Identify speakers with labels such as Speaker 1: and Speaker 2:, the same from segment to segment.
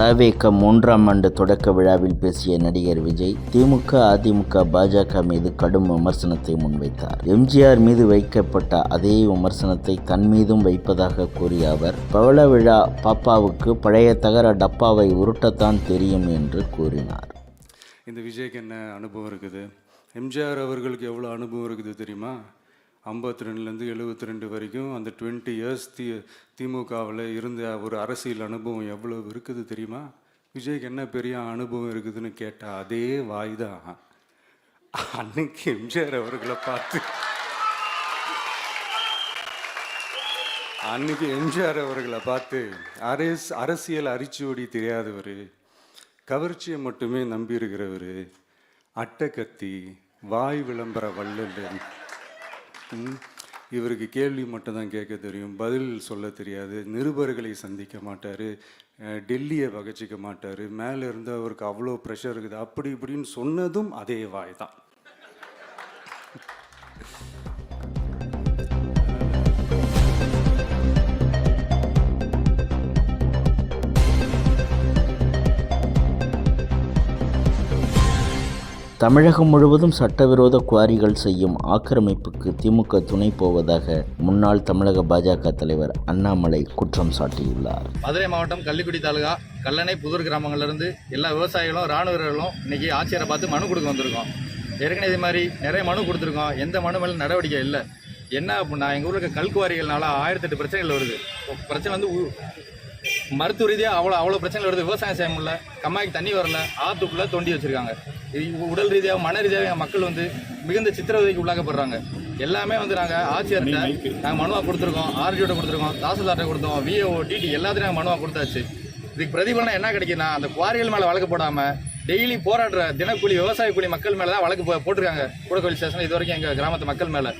Speaker 1: தவேக மூன்றாம் ஆண்டு தொடக்க விழாவில் பேசிய நடிகர் விஜய் திமுக அதிமுக பாஜக மீது கடும் விமர்சனத்தை முன்வைத்தார். எம்ஜிஆர் மீது வைக்கப்பட்ட அதே விமர்சனத்தை தன் மீதும் வைப்பதாக கூறிய அவர் பவள விழா பாப்பாவுக்கு பழைய தகர டப்பாவை உருட்டத்தான் தெரியும் என்று கூறினார்.
Speaker 2: இந்த விஜய்க்கு என்ன அனுபவம் இருக்குது? எம்ஜிஆர் அவர்களுக்கு எவ்வளோ அனுபவம் இருக்குது தெரியுமா? ஐம்பத்தி ரெண்டுலேருந்து எழுபத்தி ரெண்டு வரைக்கும் அந்த டுவெண்ட்டி இயர்ஸ் தி திமுகவில் இருந்த ஒரு அரசியல் அனுபவம் எவ்வளோ இருக்குது தெரியுமா? விஜய்க்கு என்ன பெரிய அனுபவம் இருக்குதுன்னு கேட்டால் அதே வாய் தான். அன்னைக்கு எம்ஜிஆர் அவர்களை பார்த்து அன்னைக்கு எம்ஜிஆர் அவர்களை பார்த்து அரஸ் அரசியல் அரிச்சுவடி தெரியாதவர் கவர்ச்சியை மட்டுமே நம்பி இருக்கிறவர் அட்டைக்கத்தி வாய் விளம்பர வள்ளல் இவருக்கு கேள்வி மட்டும்தான் கேட்க தெரியும் பதில் சொல்ல தெரியாது நிருபர்களை சந்திக்க மாட்டார் டெல்லியை வகச்சிக்க மாட்டார் மேலே இருந்து அவருக்கு அவ்வளோ ப்ரெஷர் இருக்குது. அப்படி இப்படின்னு சொன்னதும் அதே வாய் தான்
Speaker 1: தமிழகம் முழுவதும் சட்டவிரோத குவாரிகள் செய்யும் ஆக்கிரமிப்புக்கு திமுக துணை போவதாக முன்னாள் தமிழக பாஜக தலைவர் அண்ணாமலை குற்றம் சாட்டியுள்ளார்.
Speaker 3: மதுரை மாவட்டம் கள்ளிக்குடி தாலுகா கல்லணை புதூர் கிராமங்களிலிருந்து எல்லா விவசாயிகளும் ராணுவ வீரர்களும் இன்னைக்கு ஆட்சியரை பார்த்து மனு கொடுக்க வந்திருக்கோம். ஏற்கனவே இது மாதிரி நிறைய மனு கொடுத்துருக்கோம். எந்த மனு மேலும் நடவடிக்கை இல்லை. என்ன அப்படின்னா எங்கள் ஊரில் கல்குவாரிகள்னால ஆயிரத்தெட்டு பிரச்சனைகள் வருது. பிரச்சனை வந்து மருத்துவ ரீதியாக அவ்வளோ அவ்வளோ பிரச்சனைகள் வருது. விவசாயம் செய்ய முடியல. கம்மாய்க்கு தண்ணி வரல. ஆத்துக்குள்ளே தோண்டி வச்சிருக்காங்க. இது உடல் ரீதியாக மன ரீதியாக எங்கள் மக்கள் வந்து மிகுந்த சித்திரவதைக்கு உள்ளாக்கப்படுறாங்க. எல்லாமே வந்து நாங்கள் ஆட்சியர்கிட்ட நாங்கள் மனுவாக கொடுத்துருக்கோம். ஆர்டிஓட கொடுத்துருக்கோம். தாசில்தார்ட்ட கொடுத்தோம். விஓ டிடி எல்லாத்தையும் நாங்கள் மனுவாக கொடுத்தாச்சு. இதுக்கு பிரதிபலனம் என்ன கிடைக்குன்னா அந்த குவாரிகள் மேலே வழக்கு போடாமல் டெய்லி போராடுற தினக்கூலி விவசாய கூலி மக்கள் மேலே தான் வழக்கு போட்டிருக்காங்க. கூடக்கோயில் ஸ்டேஷன் இது வரைக்கும் எங்கள் கிராமத்து மக்கள் மேலே.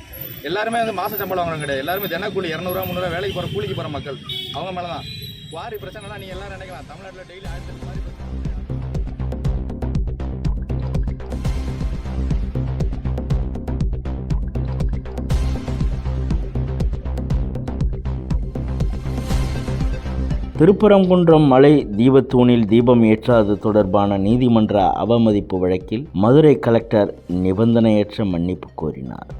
Speaker 3: எல்லாருமே வந்து மாச சம்பளம் வாங்குறவங்க கிடையாது. எல்லாருமே தினக்கூலி இரநூறுவா முந்நூறுவா வேலைக்கு போகிற கூலிக்கு போகிற மக்கள். அவங்க மேலே தான் குவாரி பிரச்சனைலாம் நீங்கள் எல்லாரும் நினைக்கலாம். தமிழ்நாட்டில் டெய்லி ஆயிரத்தி குவாரி பிரச்சனை.
Speaker 1: திருப்பரங்குன்றம் மலை தீபத்தூணில் தீபம் ஏற்றாது தொடர்பான நீதிமன்ற அவமதிப்பு வழக்கில் மதுரை கலெக்டர் நிபந்தனையற்ற மன்னிப்பு கோரினார்.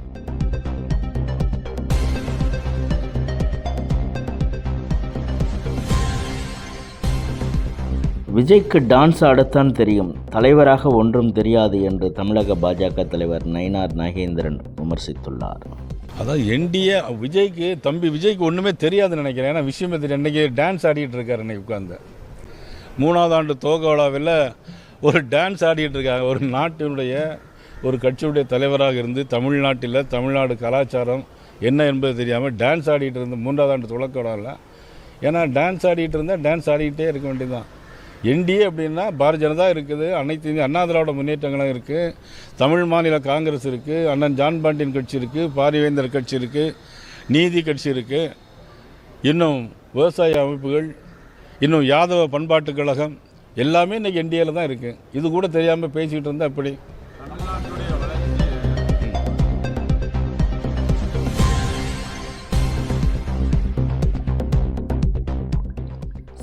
Speaker 1: விஜய்க்கு டான்ஸ் ஆடத்தான் தெரியும். தலைவராக ஒன்றும் தெரியாது என்று தமிழக பாஜக தலைவர் நயினார் நாகேந்திரன் விமர்சித்துள்ளார்.
Speaker 4: அதான் என்டிஏ விஜய்க்கு தம்பி விஜய்க்கு ஒன்றுமே தெரியாதுன்னு நினைக்கிறேன். ஏன்னா விஷயம் தெரியும் இன்றைக்கி டான்ஸ் ஆடிட்டு இருக்காரு இன்னைக்கு உட்காந்து மூணாவது ஆண்டு தோக விழாவில் ஒரு டான்ஸ் ஆடிட்டு இருக்காங்க. ஒரு நாட்டினுடைய ஒரு கட்சியுடைய தலைவராக இருந்து தமிழ்நாட்டில் தமிழ்நாடு கலாச்சாரம் என்ன என்பது தெரியாமல் டான்ஸ் ஆடிட்டு இருந்து மூன்றாவது ஆண்டு துவக்க விழாவில். ஏன்னா டான்ஸ் ஆடிட்டு இருந்தால் டான்ஸ் ஆடிக்கிட்டே இருக்க வேண்டியதுதான். என்டிஏ அப்படின்னா பாரதிய ஜனதா இருக்குது அனைத்து இந்திய அண்ணா திராவிட முன்னேற்றங்களும் இருக்குது தமிழ் மாநில காங்கிரஸ் இருக்குது அண்ணன் ஜான் பாண்டியன் கட்சி இருக்குது பாரிவேந்தர் கட்சி இருக்குது நீதி கட்சி இருக்குது இன்னும் விவசாய அமைப்புகள் இன்னும் யாதவ பண்பாட்டுக் கழகம் எல்லாமே இன்றைக்கி என்டிஏல தான் இருக்குது இது கூட தெரியாமல் பேசிக்கிட்டு இருந்தால் எப்படி?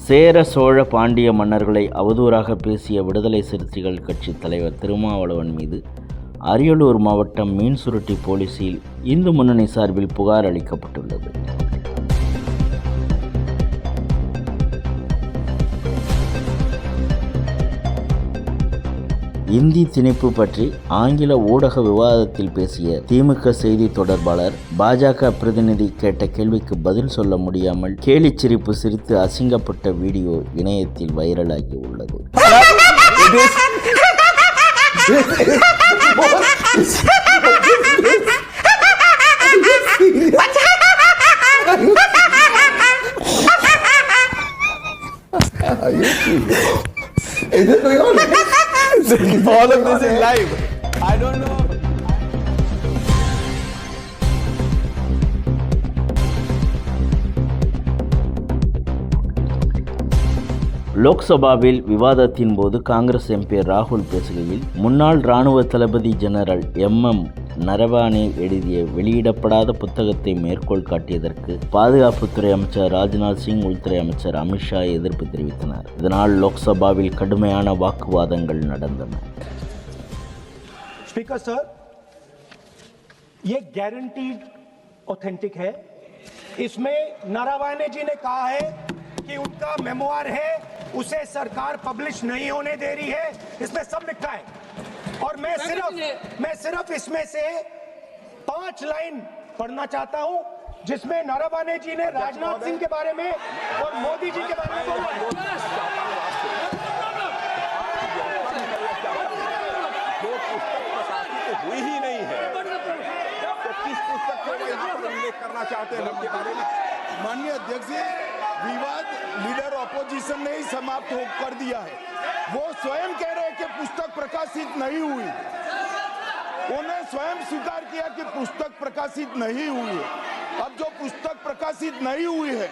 Speaker 1: சேர சோழ பாண்டிய மன்னர்களை அவதூறாக பேசிய விடுதலை சிறுத்தைகள் கட்சி தலைவர் திருமாவளவன் மீது அரியலூர் மாவட்டம் மீன்சுருட்டி போலீசில் இந்து முன்னணி சார்பில் புகார் அளிக்கப்பட்டுள்ளது. இந்தி திணிப்பு பற்றி ஆங்கில ஊடக விவாதத்தில் பேசிய திமுக செய்தி தொடர்பாளர் பாஜக பிரதிநிதி கேட்ட கேள்விக்கு பதில் சொல்ல முடியாமல் கேலிச் சிரிப்பு சிரித்து அசிங்கப்பட்ட வீடியோ இணையத்தில் வைரலாகி உள்ளது
Speaker 5: Is it going? All of this is live. I don't know.
Speaker 1: லோக்சபாவில் விவாதத்தின் போது காங்கிரஸ் எம்பி ராகுல் பேசுகையில் முன்னாள் இராணுவ தளபதி ஜெனரல் எம் எம் நரவானே எழுதிய வெளியிடப்படாத புத்தகத்தை மேற்கோள் காட்டியதற்கு பாதுகாப்புத்துறை அமைச்சர் ராஜ்நாத் சிங் உள்துறை அமைச்சர் அமித்ஷா எதிர்ப்பு தெரிவித்தனர் இதனால் லோக்சபாவில் கடுமையான வாக்குவாதங்கள் நடந்தன
Speaker 6: स्पीकर सर ये गारंटीड ऑथेंटिक है इसमें नारावाने जी ने कहा है कि उनका मेमोआर है उसे सरकार पब्लिश नहीं होने दे रही है इसमें सब लिखा है। और मैं सिर्फ़ मैं सिर्फ़ इसमें से पाँच लाइन पढ़ना चाहता हूँ जिसमें नारावाने जी ने राजनाथ सिंह के बारे में और मोदी जी के बारे में बोला। है?
Speaker 7: प्रकाशित हुई ही नहीं है। तो किस पुस्तक का वो यहाँ पर उल्लेख करना चाहते हैं। उनके बारे में
Speaker 8: माननीय अध्यक्ष जी विवाद लीडर ऑपोजिशन ने ही समाप्त हो कर दिया है। वो स्वयं कह रहे हैं कि पुस्तक प्रकाशित नहीं हुई। उन्होंने स्वयं स्वीकार किया कि पुस्तक प्रकाशित नहीं हुई है। अब जो पुस्तक प्रकाशित नहीं हुई है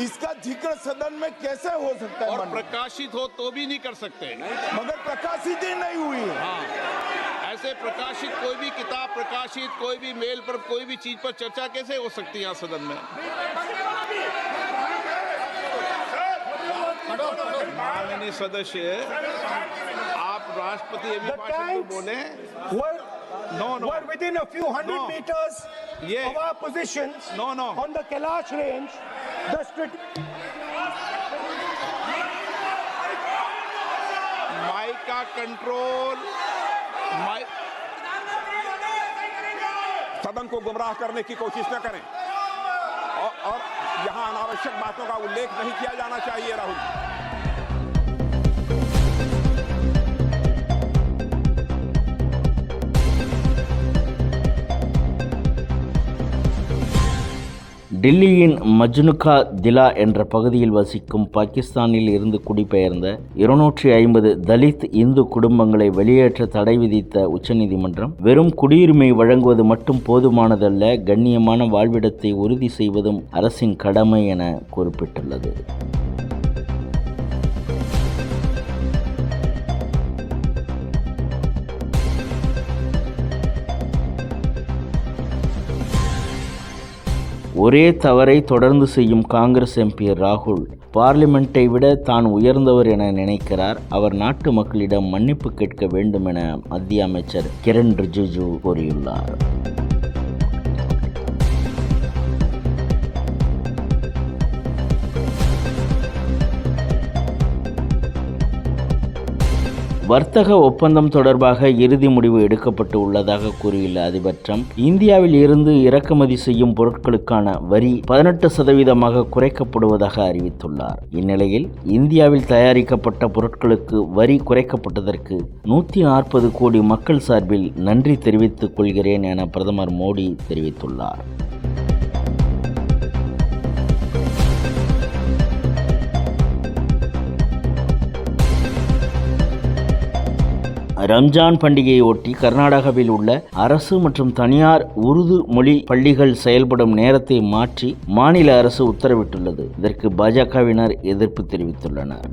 Speaker 8: इसका ज़िक्र सदन में कैसे हो सकता है
Speaker 7: और प्रकाशित हो तो भी नहीं कर सकते।
Speaker 8: मगर प्रकाशित ही नहीं हुई है।
Speaker 7: हाँ। ऐसे प्रकाशित कोई भी किताब प्रकाशित कोई भी मेल पर कोई भी चीज़ पर चर्चा कैसे हो सकती है यहाँ सदन में? माननीय सदस्य आप राष्ट्रपति बोले। No no
Speaker 6: with in few hundred metres ये position
Speaker 7: no no
Speaker 6: on the Kailash range the
Speaker 7: mic का कंट्रोल सदन को गुमराह करने की कोशिश न करें। और, यहाँ अनावश्यक बातों का उल्लेख नहीं किया जाना चाहिए राहुल।
Speaker 1: டில்லியின் மஜ்னுகா திலா என்ற பகுதியில் வசிக்கும் பாகிஸ்தானில் இருந்து குடிபெயர்ந்த இருநூற்றி ஐம்பது தலித் இந்து குடும்பங்களை வெளியேற்ற தடை விதித்த உச்சநீதிமன்றம் வெறும் குடியுரிமை வழங்குவது மட்டும் போதுமானதல்ல கண்ணியமான வாழ்விடத்தை உறுதி செய்வதும் அரசின் கடமை என குறிப்பிட்டுள்ளது. ஒரே தவறை தொடர்ந்து செய்யும் காங்கிரஸ் எம்பி ராகுல் பார்லிமெண்ட்டை விட தான் உயர்ந்தவர் என நினைக்கிறார். அவர் நாட்டு மக்களிடம் மன்னிப்பு கேட்க வேண்டும் என மத்திய அமைச்சர் கிரண் ரிஜிஜு கூறியுள்ளார். வர்த்தக ஒப்பந்தம் தொடர்பாக இறுதி முடிவு எடுக்கப்பட்டு உள்ளதாக கூறியுள்ள அதிபர் ட்ரம்ப் இந்தியாவில் இருந்து இறக்குமதி செய்யும் பொருட்களுக்கான வரி பதினெட்டு சதவீதமாக குறைக்கப்படுவதாக அறிவித்துள்ளார். இந்நிலையில் இந்தியாவில் தயாரிக்கப்பட்ட பொருட்களுக்கு வரி குறைக்கப்பட்டதற்கு நூற்றி நாற்பது கோடி மக்கள் சார்பில் நன்றி தெரிவித்துக் கொள்கிறேன் என பிரதமர் மோடி தெரிவித்துள்ளார். ரம்ஜான் பண்டிகையை ஒட்டி கர்நாடகாவில் உள்ள அரசு மற்றும் தனியார் உருது மொழி பள்ளிகள் செயல்படும் நேரத்தை மாற்றி மாநில அரசு உத்தரவிட்டுள்ளது. இதற்கு பாஜகவினர் எதிர்ப்பு தெரிவித்துள்ளனர்.